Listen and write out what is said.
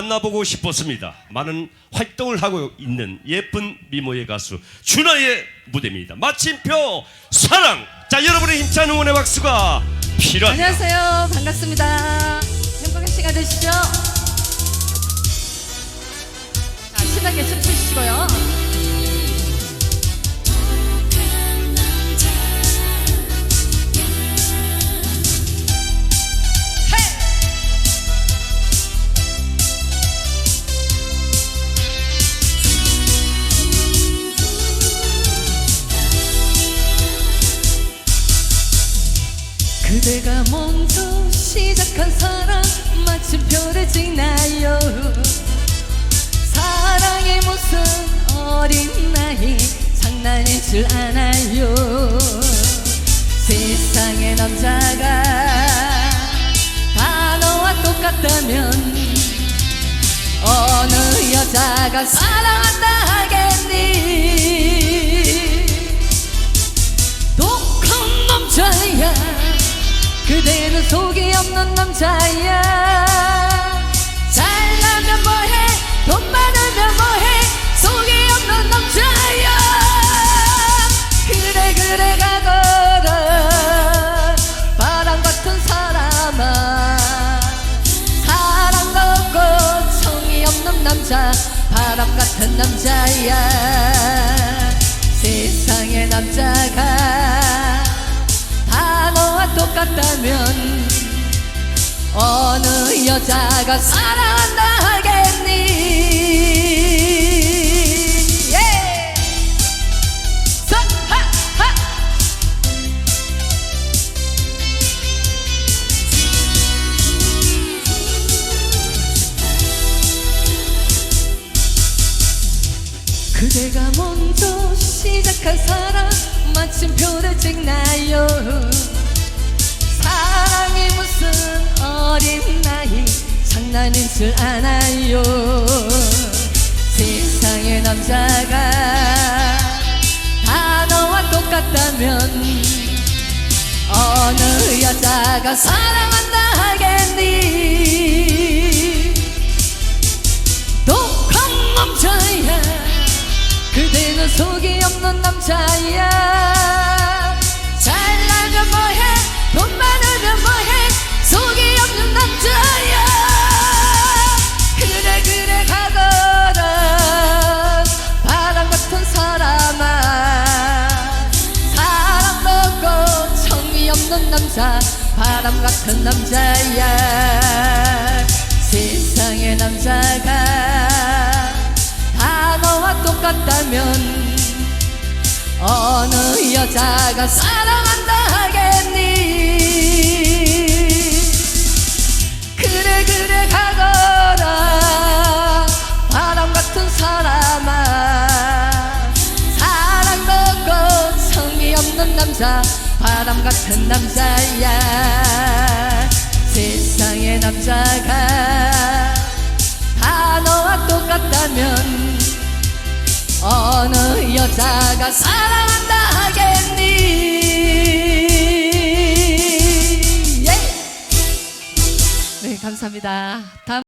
만나보고 싶었습니다. 많은 활동을 하고 있는 예쁜 미모의 가수 준하의 무대입니다. 마침표 사랑. 자 여러분의 힘찬 응원의 박수가 필요합니다. 안녕하세요. 반갑습니다. 행복한 시간 되시죠? 자, 신나게 춤 그대가 먼저 시작한 사랑 마침표를 찍나요. 사랑이 무슨 어린 나이 줄 아나요? 세상의 남자가 다 너와 똑같다면 어느 여자가 사랑한다 그대는 속이 없는 남자야. 잘나면 뭐해? 돈 많으면 뭐해? 속이 없는 남자야. 그래 그래 가거라. 바람 같은 사람아. 사랑도 없고 정이 없는 남자. 바람 같은 남자야. 세상의 남자가 같다면 어느 여자가 사랑한다 하겠니? 예! 그대가 먼저 시작한 사랑 장난인 줄 아나요? 세상의 남자가 다 너와 똑같다면 어느 여자가 사랑한다 하겠니? 독한 남자야. 그대는 속이 없는 남자야 바람 같은 남자야. 세상의 남자가 다 너와 똑같다면 어느 여자가 사랑한 바람 같은 남자야. 세상의 남자가 다 너와 똑같다면 어느 여자가 사랑한다 하겠니? 예. 네 감사합니다. 다음